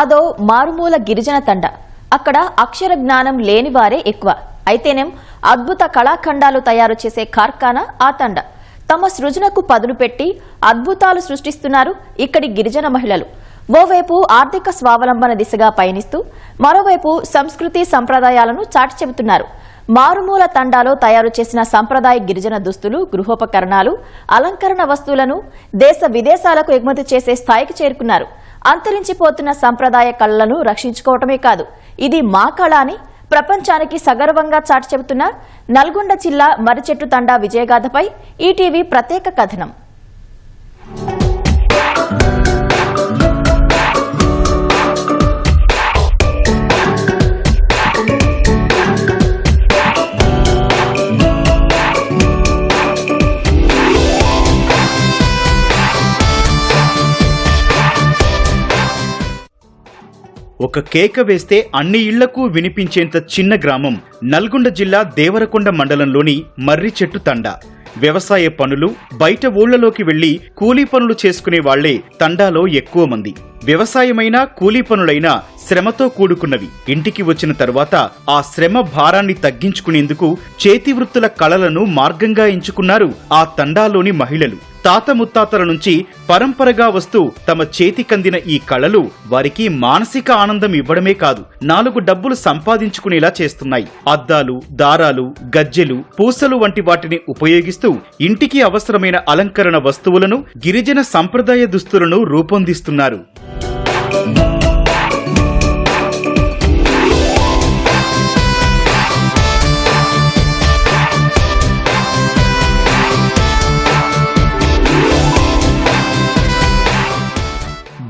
అదో మారుమూల గిరిజన తండ. అక్కడ అక్షర జ్ఞానం లేని వారే ఎక్కువ. అయితేనేం అద్భుత కళాఖండాలు తయారు చేసే కార్ఖానా ఆ తండ. తమ సృజనకు పదులు పెట్టి అద్భుతాలు సృష్టిస్తున్నారు ఇక్కడి గిరిజన మహిళలు. ఓవైపు ఆర్థిక స్వావలంబన దిశగా పయనిస్తూ మరోవైపు సంస్కృతి సంప్రదాయాలను చాటి చెబుతున్నారు. మారుమూల తండాలో తయారు చేసిన సంప్రదాయ గిరిజన దుస్తులు గృహోపకరణాలు అలంకరణ వస్తువులను దేశ విదేశాలకు ఎగుమతి చేసే స్థాయికి చేరుకున్నారు. అంతరించిపోతున్న సంప్రదాయ కళలను రక్షించుకోవటమే కాదు. ఇది మా కళ అని ప్రపంచానికి సగర్వంగా చాటి చెబుతున్న నల్గొండ జిల్లా మర్రిచెట్టు తండా విజయగాథపై ఈటీవీ ప్రత్యేక కథనం. ఒక కేక వేస్తే అన్ని ఇళ్ళకు వినిపించేంత చిన్న గ్రామం నల్గొండ జిల్లా దేవరకొండ మండలంలోని మర్రి చెట్టు తండ. వ్యవసాయ పనులు బయట ఊళ్ళలోకి వెళ్ళి కూలీ పనులు చేసుకునే వాళ్ళే తండాలో ఎక్కువ మంది. వ్యవసాయమైనా కూలీ పనులైనా శ్రమతో కూడుకున్నవి. ఇంటికి వచ్చిన తరువాత ఆ శ్రమ భారాన్ని తగ్గించుకునేందుకు చేతివృత్తుల కళలను మార్గంగా ఎంచుకున్నారు ఆ తండాలోని మహిళలు. తాత ముత్తాతల నుంచి పరంపరగా వస్తూ తమ చేతికందిన ఈ కళలు వారికి మానసిక ఆనందం ఇవ్వడమే కాదు నాలుగు డబ్బులు సంపాదించుకునేలా చేస్తున్నాయి. అద్దాలు దారాలు గజ్జెలు పూసలు వంటి వాటిని ఉపయోగిస్తూ ఇంటికి అవసరమైన అలంకరణ వస్తువులను గిరిజన సంప్రదాయ దుస్తులను రూపొందిస్తున్నారు.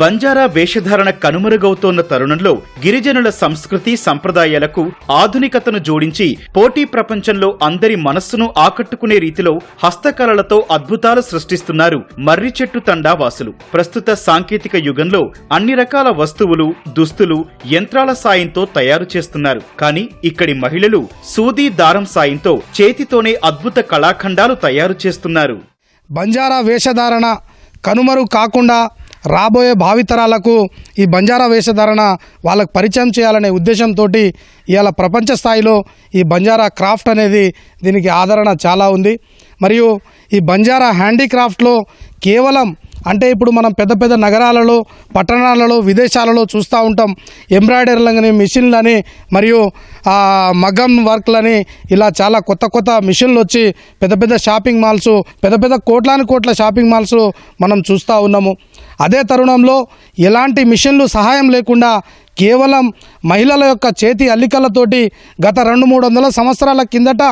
బంజారా వేషధారణ కనుమరుగవుతోన్న తరుణంలో గిరిజనుల సంస్కృతి సంప్రదాయాలకు ఆధునికతను జోడించి పోటీ ప్రపంచంలో అందరి మనస్సును ఆకట్టుకునే రీతిలో హస్తకళలతో అద్భుతాలు సృష్టిస్తున్నారు మర్రి చెట్టు తండా వాసులు ప్రస్తుత సాంకేతిక యుగంలో అన్ని రకాల వస్తువులు దుస్తులు యంత్రాల సాయంతో తయారు చేస్తున్నారు. కానీ ఇక్కడి మహిళలు సూది దారం సాయంతో చేతితోనే అద్భుత కళాఖండాలు తయారు చేస్తున్నారు. బంజారా వేషధారణ కనుమరు కాకుండా రాబోయే భావితరాలకు ఈ బంజారా వేషధారణ వాళ్ళకు పరిచయం చేయాలనే ఉద్దేశంతో ఇవాళ ప్రపంచ స్థాయిలో ఈ బంజారా క్రాఫ్ట్ అనేది దీనికి ఆదరణ చాలా ఉంది. మరియు ఈ బంజారా హ్యాండీక్రాఫ్ట్లో కేవలం అంటే ఇప్పుడు మనం పెద్ద పెద్ద నగరాలలో పట్టణాలలో విదేశాలలో చూస్తూ ఉంటాం. ఎంబ్రాయిడరీలని మిషన్లని మరియు మగం మగ్గం వర్క్లని ఇలా చాలా కొత్త కొత్త మిషన్లు వచ్చి పెద్ద పెద్ద షాపింగ్ మాల్స్ పెద్ద పెద్ద కోట్లాని కోట్ల షాపింగ్ మాల్స్ మనం చూస్తూ ఉన్నాము. అదే తరుణంలో ఎలాంటి మిషన్లు సహాయం లేకుండా కేవలం మహిళల యొక్క చేతి అల్లికలతోటి గత రెండు మూడు వందల సంవత్సరాల కిందట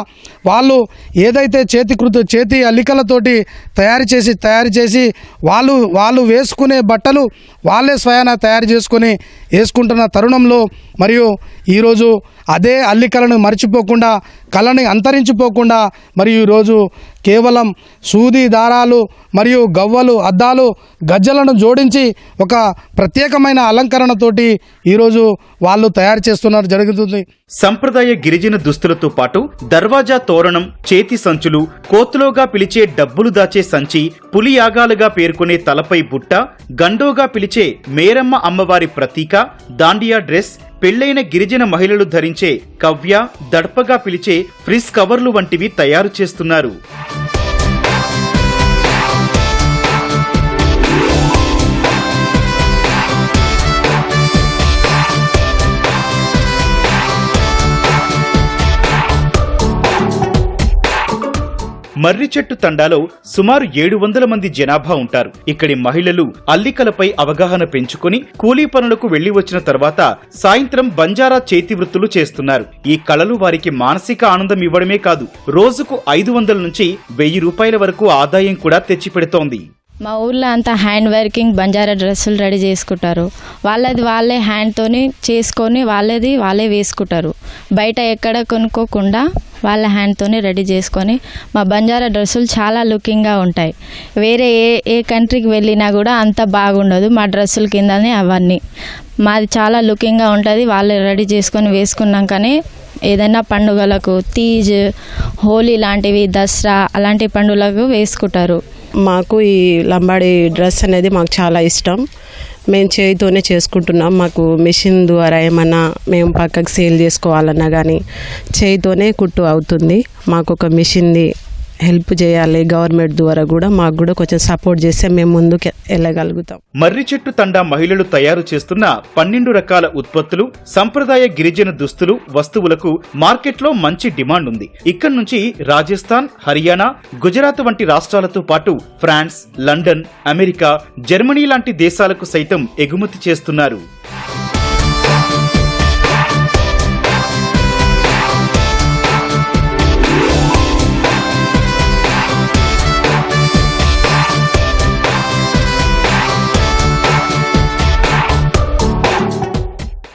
వాళ్ళు ఏదైతే చేతి కృత చేతి అల్లికలతోటి తయారు చేసి తయారు చేసి వాళ్ళు వాళ్ళు వేసుకునే బట్టలు వాళ్ళే స్వయాన తయారు చేసుకొని వేసుకుంటున్న తరుణంలో మరియు ఈరోజు అదే అల్లికలను మర్చిపోకుండా కళని అంతరించిపోకుండా మరియు ఈరోజు కేవలం సూది దారాలు మరియు గవ్వలు అద్దాలు గజ్జలను జోడించి ఒక ప్రత్యేకమైన అలంకరణతోటి ఈరోజు వాళ్ళు వాళ్ళు తయారు చేస్తున్నారు జరుగుతుంది. సంప్రదాయ గిరిజన దుస్తులతో పాటు దర్వాజా తోరణం చేతి సంచులు కోతులోగా పిలిచే డబ్బులు దాచే సంచి పులి యాగాలుగా పేర్కొనే తలపై బుట్ట గండోగా పిలిచే మేరమ్మ అమ్మవారి ప్రతీక దాండియా డ్రెస్ పెళ్ళైన గిరిజన మహిళలు ధరించే కవ్య దడపగా పిలిచే ఫ్రిజ్ కవర్లు వంటివి తయారు చేస్తున్నారు. మర్రి చెట్టు తండాలో సుమారు ఏడు వందల మంది జనాభా ఉంటారు. ఇక్కడి మహిళలు అల్లికలపై అవగాహన పెంచుకొని కూలీ పనులకు వెళ్ళి వచ్చిన తర్వాత సాయంత్రం బంజారా చేతి వృత్తులు చేస్తున్నారు. ఈ కళలు వారికి మానసిక ఆనందం ఇవ్వడమే కాదు రోజుకు ఐదు వందల నుంచి వెయ్యి రూపాయల వరకు ఆదాయం కూడా తెచ్చిపెడుతోంది. మా ఊర్లో అంతా హ్యాండ్ వర్కింగ్ బంజారా డ్రెస్సులు రెడీ చేసుకుంటారు. వాళ్ళది వాళ్ళే హ్యాండ్తోని చేసుకొని వాళ్ళది వాళ్ళే వేసుకుంటారు. బయట ఎక్కడ కొనుక్కోకుండా వాళ్ళ హ్యాండ్తోనే రెడీ చేసుకొని మా బంజారా డ్రెస్సులు చాలా లుకింగ్గా ఉంటాయి. వేరే ఏ ఏ కంట్రీకి వెళ్ళినా కూడా అంత బాగుండదు మా డ్రెస్సుల కిందనే అవన్నీ. మాది చాలా లుకింగ్గా ఉంటుంది వాళ్ళే రెడీ చేసుకొని వేసుకున్నాకనే ఏదైనా పండుగలకు తీజ్ హోలీ లాంటివి దసరా అలాంటి పండుగలకు వేసుకుంటారు. మాకు ఈ లంబాడి డ్రెస్ అనేది మాకు చాలా ఇష్టం. మేము చేయితోనే చేసుకుంటున్నాం. మాకు మిషన్ ద్వారా ఏమన్నా మేము పక్కకు సేల్ చేసుకోవాలన్నా కానీ చేయితోనే కుట్టు అవుతుంది. మాకు ఒక మిషన్ది హెల్ప్ చేయాలి గవర్నమెంట్ ద్వారా కూడా మాకు కూడా కొంచెం సపోర్ట్ చేస్తే మేము ముందుకు వెళ్ళగలుగుతాం. మర్రి చెట్టు తండా మహిళలు తయారు చేస్తున్న పన్నెండు రకాల ఉత్పత్తులు సంప్రదాయ గిరిజన దుస్తులు వస్తువులకు మార్కెట్లో మంచి డిమాండ్ ఉంది. ఇక్కడ నుంచి రాజస్థాన్ హర్యానా గుజరాత్ వంటి రాష్ట్రాలతో పాటు ఫ్రాన్స్ లండన్ అమెరికా జర్మనీ లాంటి దేశాలకు సైతం ఎగుమతి చేస్తున్నారు.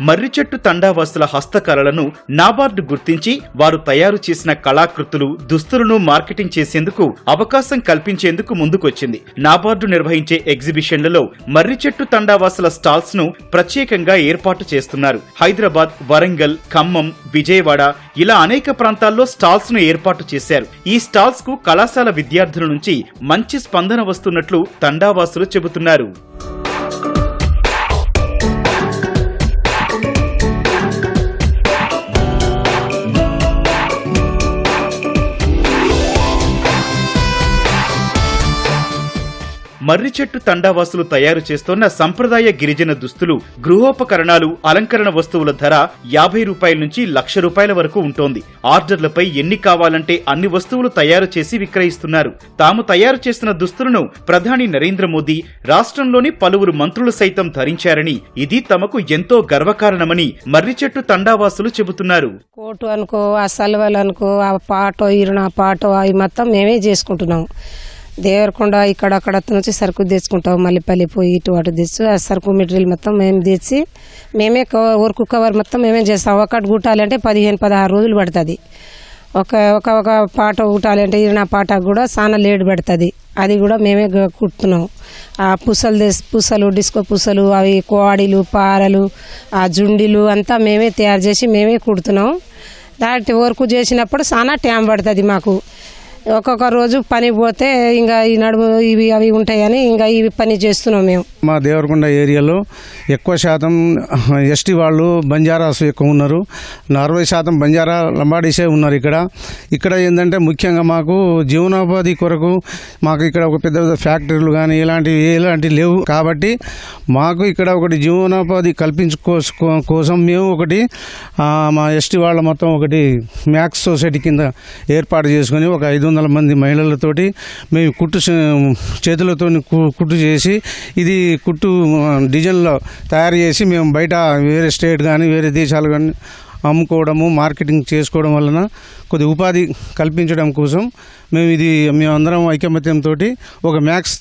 మర్రి చెట్టు తండావాసుల హస్తకళలను నాబార్డు గుర్తించి వారు తయారు చేసిన కళాకృతులు దుస్తులను మార్కెటింగ్ చేసేందుకు అవకాశం కల్పించేందుకు ముందుకొచ్చింది. నాబార్డు నిర్వహించే ఎగ్జిబిషన్లలో మర్రి చెట్టు తండావాసుల స్టాల్స్ను ప్రత్యేకంగా ఏర్పాటు చేస్తున్నారు. హైదరాబాద్ వరంగల్ ఖమ్మం విజయవాడ ఇలా అనేక ప్రాంతాల్లో స్టాల్స్ను ఏర్పాటు చేశారు. ఈ స్టాల్స్కు కళాశాల విద్యార్థుల నుంచి మంచి స్పందన వస్తున్నట్లు తండావాసులు చెబుతున్నారు. మర్రి చెట్టు తండావాసులు తయారు చేస్తోన్న సంప్రదాయ గిరిజన దుస్తులు గృహోపకరణాలు అలంకరణ వస్తువుల ధర యాభై రూపాయల నుంచి లక్ష రూపాయల వరకు ఉంటోంది. ఆర్డర్లపై ఎన్ని కావాలంటే అన్ని వస్తువులు తయారు చేసి విక్రయిస్తున్నారు. తాము తయారు చేసిన దుస్తులను ప్రధాని నరేంద్ర మోదీ రాష్ట్రంలోని పలువురు మంత్రులు సైతం ధరించారని ఇది తమకు ఎంతో గర్వకారణమని మర్రి చెట్టు తండావాసులు చెబుతున్నారు. కోటు అనుకో ఆ సల్వలు అనుకో ఆ పాటో ఇరున పాటో అవి మొత్తం మేమే చేసుకుంటున్నాం. దేవరకొండ ఇక్కడ అక్కడ నుంచి సరుకు తెచ్చుకుంటాం మల్లిపల్లి పోయి ఇటు అటు తెచ్చు ఆ సరుకు మెటీరియల్ మొత్తం మేము తెచ్చి మేమే కవర్ వర్క్ కవర్ మొత్తం మేమే చేస్తాం. ఒకటి కుట్టాలంటే పదిహేను పదహారు రోజులు పడుతుంది. ఒక ఒక ఒక పాట కుట్టాలంటే ఇరిన పాట కూడా చాలా లేట్ పడుతుంది. అది కూడా మేమే గ- కుడుతున్నాం. ఆ పుసలు తెస్ పుసలు డిస్కో పుసలు అవి కోడిలు పారలు ఆ జుండీలు అంతా మేమే తయారు చేసి మేమే కుడుతున్నాం. దాటి వర్క్ చేసినప్పుడు చాలా టైం పడుతుంది మాకు. ఒక్కొక్క రోజు పని పోతే ఇంకా ఈ నడుము ఇవి అవి ఉంటాయని ఇంకా ఇవి పని చేస్తున్నాం మేము. మా దేవరకొండ ఏరియాలో ఎక్కువ శాతం ఎస్టీ వాళ్ళు బంజారాస్ ఎక్కువ ఉన్నారు. అరవై శాతం బంజారా లంబాడీసే ఉన్నారు ఇక్కడ. ఇక్కడ ఏంటంటే ముఖ్యంగా మాకు జీవనోపాధి కొరకు మాకు ఇక్కడ ఒక పెద్ద పెద్ద ఫ్యాక్టరీలు కానీ ఇలాంటివి ఎలాంటివి లేవు. కాబట్టి మాకు ఇక్కడ ఒకటి జీవనోపాధి కల్పించుకో కోసం మేము ఒకటి మా ఎస్టీ వాళ్ళ మొత్తం ఒకటి మ్యాక్స్ సొసైటీ కింద ఏర్పాటు చేసుకొని ఒక ఐదు వందల మంది మహిళలతోటి మేము కుట్టు చేతులతో కుట్టు చేసి ఇది కుట్టు డిజైన్లో తయారు చేసి మేము బయట వేరే స్టేట్ కానీ వేరే దేశాలు కానీ అమ్ముకోవడము మార్కెటింగ్ చేసుకోవడం వలన కొద్ది ఉపాధి కల్పించడం కోసం మేము ఇది మేమందరం ఐకమత్యంతో ఒక మ్యాక్స్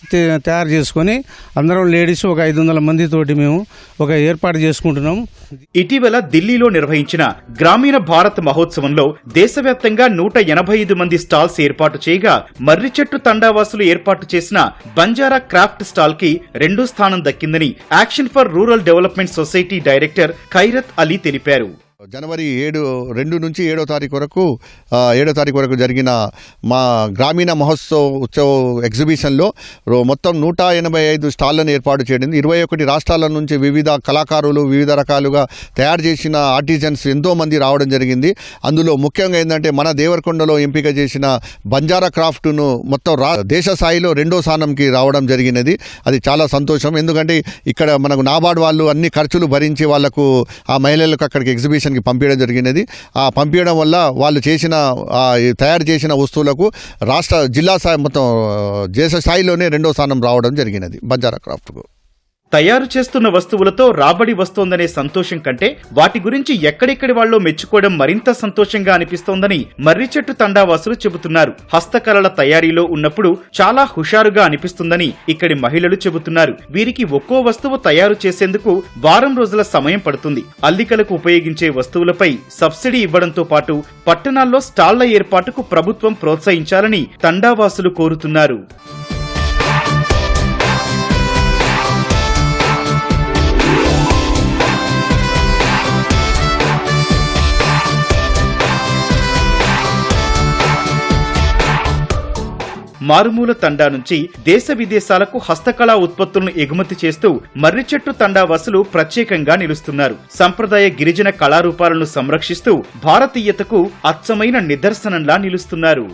తయారు చేసుకొని అందరం లేడీస్ ఒక ఐదు వందల మందితోటి మేము ఒక ఏర్పాటు చేసుకుంటున్నాం. ఇటీవల ఢిల్లీలో నిర్వహించిన గ్రామీణ భారత్ మహోత్సవంలో దేశవ్యాప్తంగా నూట ఎనభై ఐదు మంది స్టాల్స్ ఏర్పాటు చేయగా మర్రి చెట్టు తండావాసులు ఏర్పాటు చేసిన బంజారా క్రాఫ్ట్ స్టాల్కి రెండో స్థానం దక్కిందని action for rural development society director Khairat Ali తెలిపారు. జనవరి ఏడు రెండు నుంచి ఏడో తారీఖు వరకు ఏడో తారీఖు వరకు జరిగిన మా గ్రామీణ మహోత్సవ ఉత్సవ ఎగ్జిబిషన్లో మొత్తం నూట ఎనభై ఐదు స్టాళ్ళను ఏర్పాటు చేయడం. ఇరవై ఒకటి రాష్ట్రాల నుంచి వివిధ కళాకారులు వివిధ రకాలుగా తయారు చేసిన ఆర్టిజన్స్ ఎంతో మంది రావడం జరిగింది. అందులో ముఖ్యంగా ఏంటంటే మన దేవరకొండలో ఎంపిక చేసిన బంజారా క్రాఫ్ట్ను మొత్తం రా దేశ స్థాయిలో రెండో స్థానంకి రావడం జరిగినది. అది చాలా సంతోషం. ఎందుకంటే ఇక్కడ మనకు నాబార్డ్ వాళ్ళు అన్ని ఖర్చులు భరించి వాళ్ళకు ఆ మహిళలకు అక్కడికి ఎగ్జిబిషన్ ఎగ్జిబిషన్కి పంపించడం జరిగినది. ఆ పంపించడం వల్ల వాళ్ళు చేసిన తయారు చేసిన వస్తువులకు రాష్ట్ర జిల్లా స్థాయి మొత్తం దేశ స్థాయిలోనే రెండో స్థానం రావడం జరిగినది బంజారా క్రాఫ్ట్కు. తయారు చేస్తున్న వస్తువులతో రాబడి వస్తోందనే సంతోషం కంటే వాటి గురించి ఎక్కడెక్కడి వాళ్ళో మెచ్చుకోవడం మరింత సంతోషంగా అనిపిస్తోందని మర్రి చెట్టు తండావాసులు చెబుతున్నారు. హస్తకళల తయారీలో ఉన్నప్పుడు చాలా హుషారుగా అనిపిస్తుందని ఇక్కడి మహిళలు చెబుతున్నారు. వీరికి ఒక్కో వస్తువు తయారు చేసేందుకు వారం రోజుల సమయం పడుతుంది. అల్లికలకు ఉపయోగించే వస్తువులపై సబ్సిడీ ఇవ్వడంతో పాటు పట్టణాల్లో స్టాళ్ళ ఏర్పాటుకు ప్రభుత్వం ప్రోత్సహించాలని తండావాసులు కోరుతున్నారు. మారుమూల తండా నుంచి దేశ విదేశాలకు హస్తకళా ఉత్పత్తులను ఎగుమతి చేస్తూ మర్రి చెట్టు తండా వసులు ప్రత్యేకంగా నిలుస్తున్నారు. సంప్రదాయ గిరిజన కళారూపాలను సంరక్షిస్తూ భారతీయతకు అచ్చమైన నిదర్శనంలా నిలుస్తున్నారు.